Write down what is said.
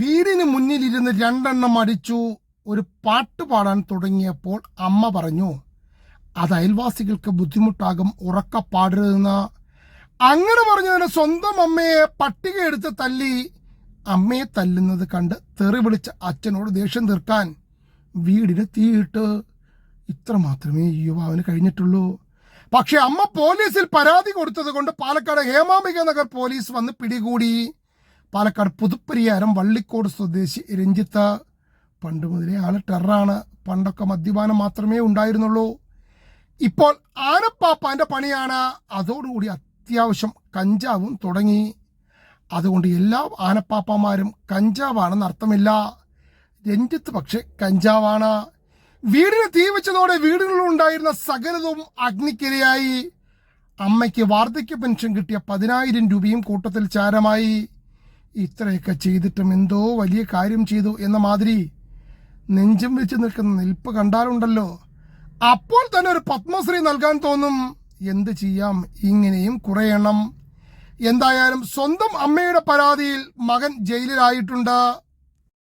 വീടിന് മുന്നിലിരുന്ന് രണ്ടെണ്ണം അടിച്ചു ഒരു പാട്ട് പാടാൻ തുടങ്ങിയപ്പോൾ അമ്മ പറഞ്ഞു അത് അയൽവാസികൾക്ക് ബുദ്ധിമുട്ടാകും ഉറക്ക പാടരുതെന്ന്. അങ്ങനെ പറഞ്ഞതിന് സ്വന്തം അമ്മയെ പട്ടിക എടുത്ത് തല്ലി അമ്മയെ തല്ലുന്നത് കണ്ട് തെറി വിളിച്ച അച്ഛനോട് ദേഷ്യം തീർക്കാൻ വീടിന് തീയിട്ട്. ഇത്ര മാത്രമേ ഈ യുവാവിന് കഴിഞ്ഞിട്ടുള്ളൂ. പക്ഷെ അമ്മ പോലീസിൽ പരാതി കൊടുത്തത് കൊണ്ട് പാലക്കാട് ഹേമാമിക നഗർ പോലീസ് വന്ന് പിടികൂടി. പാലക്കാട് പുതുപ്പരിയാരം വള്ളിക്കോട് സ്വദേശി രഞ്ജിത്ത്. പണ്ട് മുതലേ ആൾ ടെററാണ് പണ്ടൊക്കെ മദ്യപാനം മാത്രമേ ഉണ്ടായിരുന്നുള്ളൂ. ഇപ്പോൾ ആനപ്പാപ്പാന്റെ പണിയാണ്. അതോടുകൂടി അത്യാവശ്യം കഞ്ചാവും തുടങ്ങി. അതുകൊണ്ട് എല്ലാ ആനപ്പാപ്പമാരും കഞ്ചാവാണെന്ന് അർത്ഥമില്ല. രഞ്ജിത്ത് പക്ഷെ കഞ്ചാവാണ്. വീടിന് തീ വെച്ചതോടെ വീടുകളിലുണ്ടായിരുന്ന സകലതും അഗ്നിക്കിരയായി. അമ്മയ്ക്ക് വാർദ്ധക്യ പെൻഷൻ കിട്ടിയ പതിനായിരം രൂപയും കൂട്ടത്തിൽ ചാരമായി. ഇത്രയൊക്കെ ചെയ്തിട്ടും എന്തോ വലിയ കാര്യം ചെയ്തു എന്ന മാതിരി നെഞ്ചും വെച്ച് നിൽക്കുന്ന നിൽപ്പ് കണ്ടാലുണ്ടല്ലോ. അപ്പോൾ തന്നെ ഒരു പത്മശ്രീ നൽകാൻ തോന്നും. എന്ത് ചെയ്യാം? ഇങ്ങനെയും കുറയണം എന്തായാലും സ്വന്തം അമ്മയുടെ പരാതിയിൽ മകൻ ജയിലിലായിട്ടുണ്ട്.